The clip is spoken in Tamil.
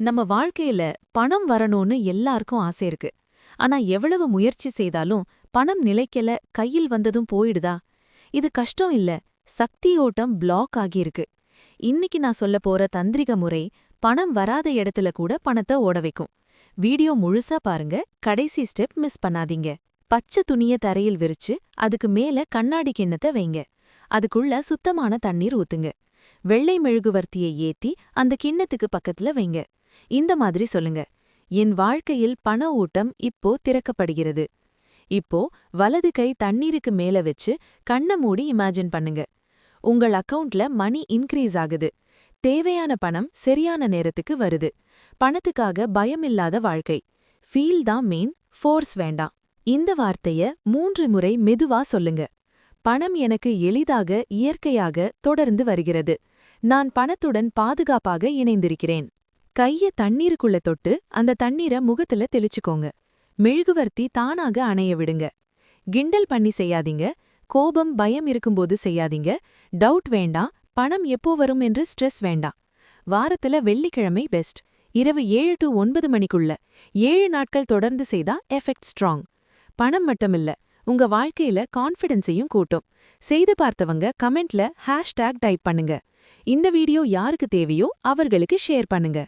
நம்ம வாழ்க்கையில பணம் வரணும்னு எல்லாருக்கும் ஆசை இருக்கு. ஆனா எவ்வளவு முயற்சி செய்தாலும் பணம் நிலைக்கல கையில் வந்ததும் போயிடுதா? இது கஷ்டம் இல்ல சக்தி ஓட்டம் பிளாக் ஆகியிருக்கு. இன்னைக்கு நான் சொல்ல போற தந்திரிக முறை பணம் வராத இடத்துல கூட பணத்தை ஓட வைக்கும். வீடியோ முழுசா பாருங்க கடைசி ஸ்டெப் மிஸ் பண்ணாதீங்க. பச்சை துணிய தரையில் விரிச்சு அதுக்கு மேல கண்ணாடி கிண்ணத்தை வைங்க. அதுக்குள்ள சுத்தமான தண்ணீர் ஊத்துங்க. வெள்ளை மெழுகுவர்த்தியை ஏத்தி அந்த கிண்ணத்துக்கு பக்கத்துல வைங்க. இந்த மாதிரி சொல்லுங்க. என் வாழ்க்கையில் பண ஊட்டம் இப்போ திறக்கப்படுகிறது. இப்போ வலது கை தண்ணீருக்கு மேல வச்சு கண்ண மூடி இமேஜின் பண்ணுங்க. உங்கள் அக்கவுண்ட்ல மணி இன்க்ரீஸ் ஆகுது. தேவையான பணம் சரியான நேரத்துக்கு வருது. பணத்துக்காக பயமில்லாத வாழ்க்கை. ஃபீல் தான் மெயின் ஃபோர்ஸ் வேண்டாம். இந்த வார்த்தைய மூன்று முறை மெதுவா சொல்லுங்க. பணம் எனக்கு எளிதாக இயற்கையாக தொடர்ந்து வருகிறது. நான் பணத்துடன் பாதுகாப்பாக இணைந்திருக்கிறேன். கைய தண்ணீருக்குள்ள தொட்டு அந்த தண்ணீர முகத்துல தெளிச்சுக்கோங்க. மெழுகுவர்த்தி தானாக அணைய விடுங்க. கிண்டல் பண்ணி செய்யாதீங்க. கோபம் பயம் இருக்கும்போது செய்யாதீங்க. டவுட் வேண்டாம். பணம் எப்போ வரும் என்று ஸ்ட்ரெஸ் வேண்டாம். வாரத்துல வெள்ளிக்கிழமை பெஸ்ட். இரவு ஏழு டு ஒன்பது மணிக்குள்ள. ஏழு நாட்கள் தொடர்ந்து செய்தா எஃபெக்ட் ஸ்ட்ராங். பணம் மட்டுமில்ல உங்க வாழ்க்கையில கான்ஃபிடென்ஸையும் கூட்டும். செய்து பார்த்தவங்க கமெண்ட்ல ஹேஷ்டேக் டைப் பண்ணுங்க. இந்த வீடியோ யாருக்கு தேவையோ அவர்களுக்கு ஷேர் பண்ணுங்க.